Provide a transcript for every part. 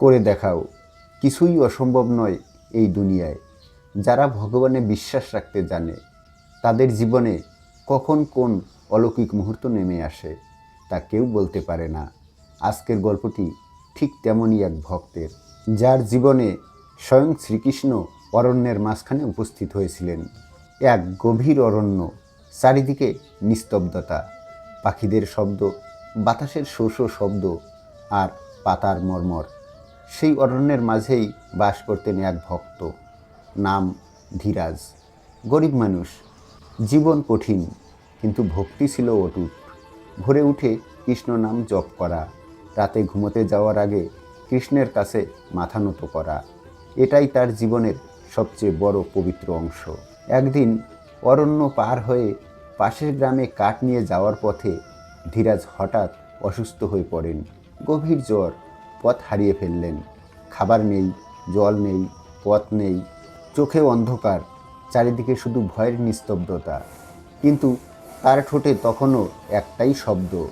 করে দেখাও। কিছুই অসম্ভব নয় এই দুনিয়ায়। যারা ভগবানে বিশ্বাস রাখতে জানে, তাদের জীবনে কখন কোন অলৌকিক মুহূর্ত নেমে আসে তা কেউ বলতে পারে না। আজকের গল্পটি ঠিক তেমনই এক ভক্তের, যার জীবনে স্বয়ং শ্রীকৃষ্ণ অরণ্যের মাঝখানে উপস্থিত হয়েছিলেন। এক গভীর অরণ্য, চারিদিকে নিস্তব্ধতা, পাখিদের শব্দ, বাতাসের শো শব্দ আর পাতার মর্মর। সেই অরণ্যের মাঝেই বাস করতেন এক ভক্ত, নাম ধীরাজ। গরিব মানুষ, জীবন কঠিন, কিন্তু ভক্তি ছিল অটুট। ভোরে উঠে কৃষ্ণ নাম জপ করা, রাতে ঘুমোতে যাওয়ার আগে কৃষ্ণের কাছে মাথা নত করা, এটাই তার জীবনের সবচেয়ে বড় পবিত্র অংশ। একদিন অরণ্য পার হয়ে পাশের গ্রামে কাঠ নিয়ে যাওয়ার পথে ধীরাজ হঠাৎ অসুস্থ হয়ে পড়েন। গভীর জ্বর পথ হারিয়ে ফেললেন। খাবার নেই, জল নেই, পথ নেই চোখে অন্ধকার, চারিদিকে শুধু ভয়ের নিস্তব্ধতা। কিন্তু তার ঠোঁটে তখনও একটাই শব্দ,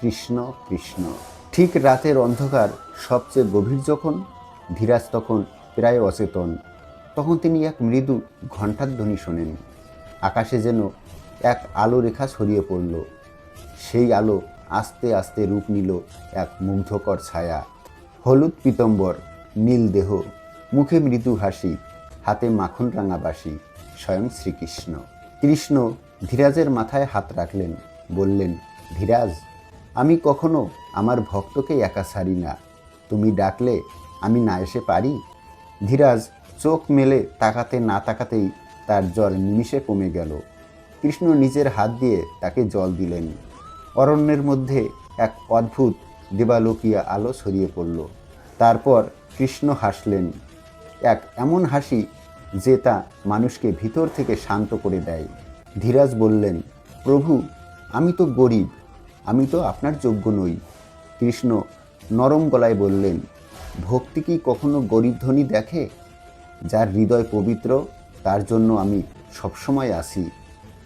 কৃষ্ণ কৃষ্ণ। ঠিক রাতের অন্ধকার সবচেয়ে গভীর যখন, ধীরাজ তখন প্রায় অচেতন। তখন তিনি এক মৃদু ঘণ্টার ধ্বনি শোনেন। আকাশে যেন এক আলো রেখা ছড়িয়ে পড়ল। সেই আলো আস্তে আস্তে রূপ নিল এক মুগ্ধকর ছায়া। হলুদ পিতম্বর, নীল দেহ, মুখে মৃদু হাসি, হাতে মাখন রাঙা বাসি স্বয়ং শ্রীকৃষ্ণ। কৃষ্ণ ধীরাজের মাথায় হাত রাখলেন, বললেন, ধীরাজ, আমি কখনো আমার ভক্তকে একা ছাড়ি না। তুমি ডাকলে আমি না এসে পারি? ধীরাজ চোখ মেলে তাকাতে না তাকাতেই তার জ্বর নিমিষে কমে গেল। কৃষ্ণ নিজের হাত দিয়ে তাকে জল দিলেন। অরণ্যের মধ্যে এক অদ্ভুত দেবালোকিয়া আলো ছড়িয়ে পড়ল। তারপর কৃষ্ণ হাসলেন, এক এমন হাসি যে তা মানুষকে ভিতর থেকে শান্ত করে দেয়। ধীরাজ বললেন, প্রভু, আমি তো গরিব, আমি তো আপনার যোগ্য নই। কৃষ্ণ নরম গলায় বললেন, ভক্তি কি কখনো গরিব ধনী দেখে? যার হৃদয় পবিত্র, তার জন্য আমি সবসময় আসি।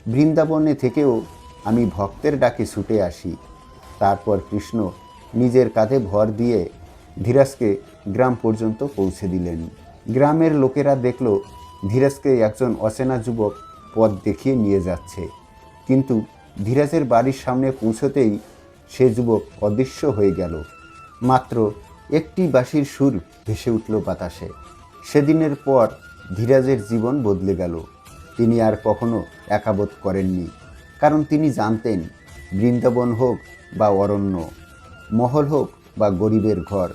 বৃন্দাবনে থেকেও আমি ভক্তের ডাকে ছুটে আসি। তারপর কৃষ্ণ নিজের কাঁধে ভর দিয়ে ধীরাজকে গ্রাম পর্যন্ত পৌঁছে দিলেন। গ্রামের লোকেরা দেখল ধীরাজকে একজন অচেনা যুবক পথ দেখিয়ে নিয়ে যাচ্ছে। কিন্তু ধীরাজের বাড়ির সামনে পৌঁছতেই সে যুবক অদৃশ্য হয়ে গেল। মাত্র একটি বাঁশির সুর ভেসে উঠল বাতাসে। সেদিনের পর ধীরাজের জীবন বদলে গেল। তিনি আর কখনো একাবোধ করেননি, কারণ তিনি জানতেন বৃন্দাবন হোক বা অরণ্য মহল হোক বা গরিবের ঘর,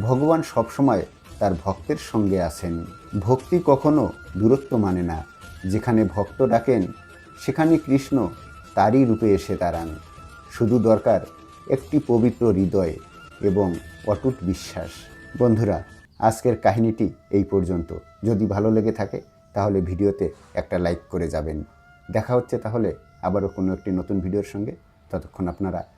ভগবান সবসময় তার ভক্তের সঙ্গে আছেন। ভক্তি কখনো দূরত্ব মানে না। যেখানে ভক্ত ডাকেন, সেখানে কৃষ্ণ তারই রূপে এসে দাঁড়ান। শুধু দরকার একটি পবিত্র হৃদয় এবং অটুট বিশ্বাস। বন্ধুরা, আজকের কাহিনীটি এই পর্যন্ত। যদি ভালো লেগে থাকে, তাহলে ভিডিওতে একটা লাইক করে যাবেন। দেখা হচ্ছে তাহলে আবারও কোনো একটি নতুন ভিডিওর সঙ্গে। ততক্ষণ আপনারা